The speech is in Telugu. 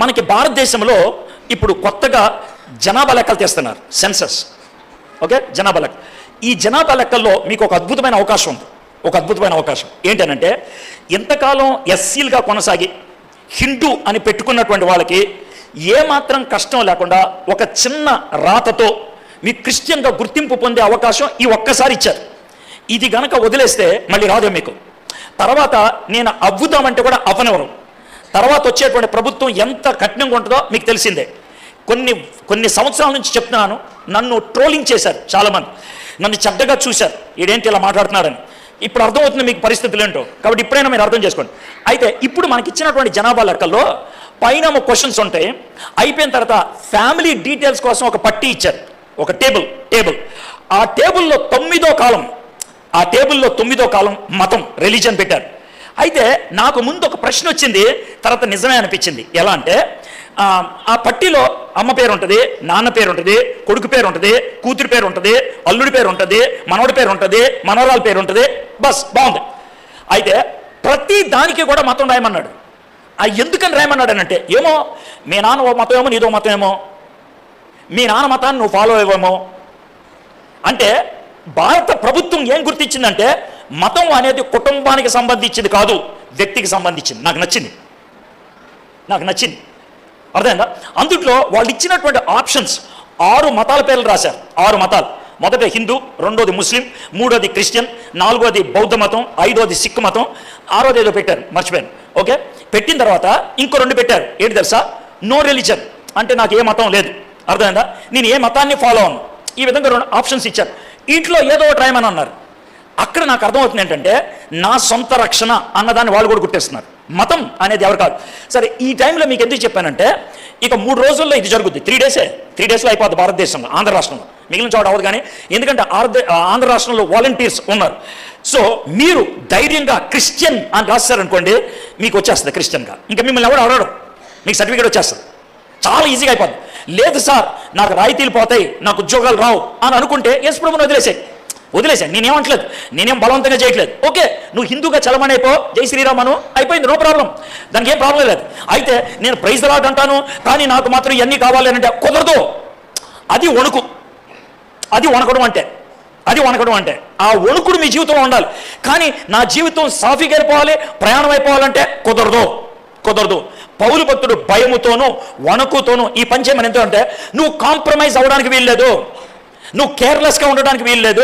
మనకి భారతదేశంలో ఇప్పుడు కొత్తగా జనాభా లెక్కలు తీస్తున్నారు సెన్సస్ ఓకే జనాభా లెక్క. ఈ జనాభా లెక్కల్లో మీకు ఒక అద్భుతమైన అవకాశం ఉంది. ఒక అద్భుతమైన అవకాశం. ఏంటనంటే ఇంతకాలం ఎస్సీలుగా కొనసాగి హిందూ అని పెట్టుకున్నటువంటి వాళ్ళకి ఏమాత్రం కష్టం లేకుండా ఒక చిన్న రాతతో మీ క్రిస్టియన్గా గుర్తింపు పొందే అవకాశం ఈ ఒక్కసారి ఇచ్చారు. ఇది గనక వదిలేస్తే మళ్ళీ రాదు మీకు. తర్వాత నేను అవ్వుదామంటే కూడా అవ్వనివ్వరు తర్వాత వచ్చేటువంటి ప్రభుత్వం ఎంత కఠినంగా ఉంటుందో మీకు తెలిసిందే. కొన్ని కొన్ని సంవత్సరాల నుంచి చెప్తున్నాను. నన్ను ట్రోలింగ్ చేశారు చాలామంది. నన్ను చెడ్డగా చూశారు. ఈడేంటి ఇలా మాట్లాడుతున్నాడని ఇప్పుడు అర్థమవుతుంది మీకు పరిస్థితులు ఏంటో. కాబట్టి ఇప్పుడైనా మీరు అర్థం చేసుకోండి. అయితే ఇప్పుడు మనకి ఇచ్చినటువంటి జనాభా లెక్కల్లో పైన క్వశ్చన్స్ ఉంటాయి. అయిపోయిన తర్వాత ఫ్యామిలీ డీటెయిల్స్ కోసం ఒక పట్టీ ఇచ్చారు. ఒక టేబుల్ టేబుల్ ఆ టేబుల్లో తొమ్మిదో కాలం ఆ టేబుల్లో తొమ్మిదో కాలం మతం రిలీజన్ పెట్టారు. అయితే నాకు ముందు ఒక ప్రశ్న వచ్చింది తర్వాత నిజమే అనిపించింది. ఎలా అంటే ఆ, పట్టీలో అమ్మ పేరు ఉంటుంది నాన్న పేరు ఉంటుంది కొడుకు పేరు ఉంటుంది కూతురు పేరు ఉంటుంది అల్లుడి పేరు ఉంటుంది మనవడి పేరు ఉంటుంది మనవరాల పేరు ఉంటుంది బస్ బాగుంది. అయితే ప్రతి దానికి కూడా మతం రాయమన్నాడు. ఆ ఎందుకని రాయమన్నాడు అని అంటే ఏమో మీ నాన్న ఓ మతం ఏమో నీదో మతం ఏమో మీ నాన్న మతాన్ని నువ్వు ఫాలో అయ్యేమో అంటే భారత ప్రభుత్వం ఏం గుర్తించిందంటే మతం అనేది కుటుంబానికి సంబంధించింది కాదు వ్యక్తికి సంబంధించింది. నాకు నచ్చింది. నాకు నచ్చింది. అర్థమైందా? అందుట్లో వాళ్ళు ఇచ్చినటువంటి ఆప్షన్స్ ఆరు మతాల పేర్లు రాశారు. ఆరు మతాలు. మొదట హిందూ రెండోది ముస్లిం మూడోది క్రిస్టియన్ నాలుగోది బౌద్ధ మతం ఐదోది సిక్ మతం ఆరోది ఏదో పెట్టారు. మర్చిపోయాను. ఓకే? పెట్టిన తర్వాత ఇంకో రెండు పెట్టారు. ఏంటి తెలుసా? No religion. అంటే నాకు ఏ మతం లేదు. అర్థమైందా? నేను ఏ మతాన్ని ఫాలో అవ్వను. ఈ విధంగా రెండు ఆప్షన్స్ ఇచ్చారు. ఇంట్లో ఏదో ఒకటి రాయమని అన్నారు. అక్కడ నాకు అర్థమవుతుంది ఏంటంటే నా సొంత రక్షణ అన్నదాన్ని వాళ్ళు కూడా గుర్తిస్తున్నారు. మతం అనేది ఎవరు కాదు. సరే ఈ టైంలో మీకు ఎందుకు చెప్పానంటే ఇక మూడు రోజుల్లో ఇది జరుగుద్ది. త్రీ డేసే త్రీ డేస్లో అయిపోద్ది భారతదేశంలో ఆంధ్ర రాష్ట్రంలో. మిగిలిన చోట అవ్వదు కానీ ఎందుకంటే ఆంధ్ర ఆంధ్ర రాష్ట్రంలో వాలంటీర్స్ ఉన్నారు. సో మీరు ధైర్యంగా క్రిస్టియన్ అని రాస్తారనుకోండి మీకు వచ్చేస్తుంది క్రిస్టియన్గా ఇంకా మిమ్మల్ని ఎవరు అడగడం. మీకు సర్టిఫికేట్ వచ్చేస్తుంది. చాలా ఈజీగా అయిపోద్ది. లేదు సార్ నాకు రాయితీలు పోతాయి నాకు ఉద్యోగాలు రావు అని అనుకుంటే యేసు ప్రభుని వదిలేసాయి. వదిలేశాను. నేనేమంటలేదు నేనేం బలవంతంగా చేయట్లేదు. ఓకే నువ్వు హిందూగా చలమని అయిపో జై శ్రీరామ్ అను. అయిపోయింది నో ప్రాబ్లం. దానికి ఏం ప్రాబ్లం లేదు. అయితే నేను ప్రైజ్ లాట్ అంటాను కానీ నాకు మాత్రం ఇవన్నీ కావాలి అంటే కుదరదు. అది వణుకు. అది వణకడం అంటే. అది వణకడం అంటే. ఆ వణుకుడు మీ జీవితంలో ఉండాలి. కానీ నా జీవితం సాఫీగా వెళ్ళిపోవాలి ప్రయాణం అయిపోవాలంటే కుదరదు. కుదరదు. పౌలు భక్తుడు భయముతోనూ వణుకుతోనూ ఈ పని చేయమని ఎంతో అంటే నువ్వు కాంప్రమైజ్ అవ్వడానికి వీల్లేదు. నువ్వు కేర్లెస్గా ఉండడానికి వీల్లేదు.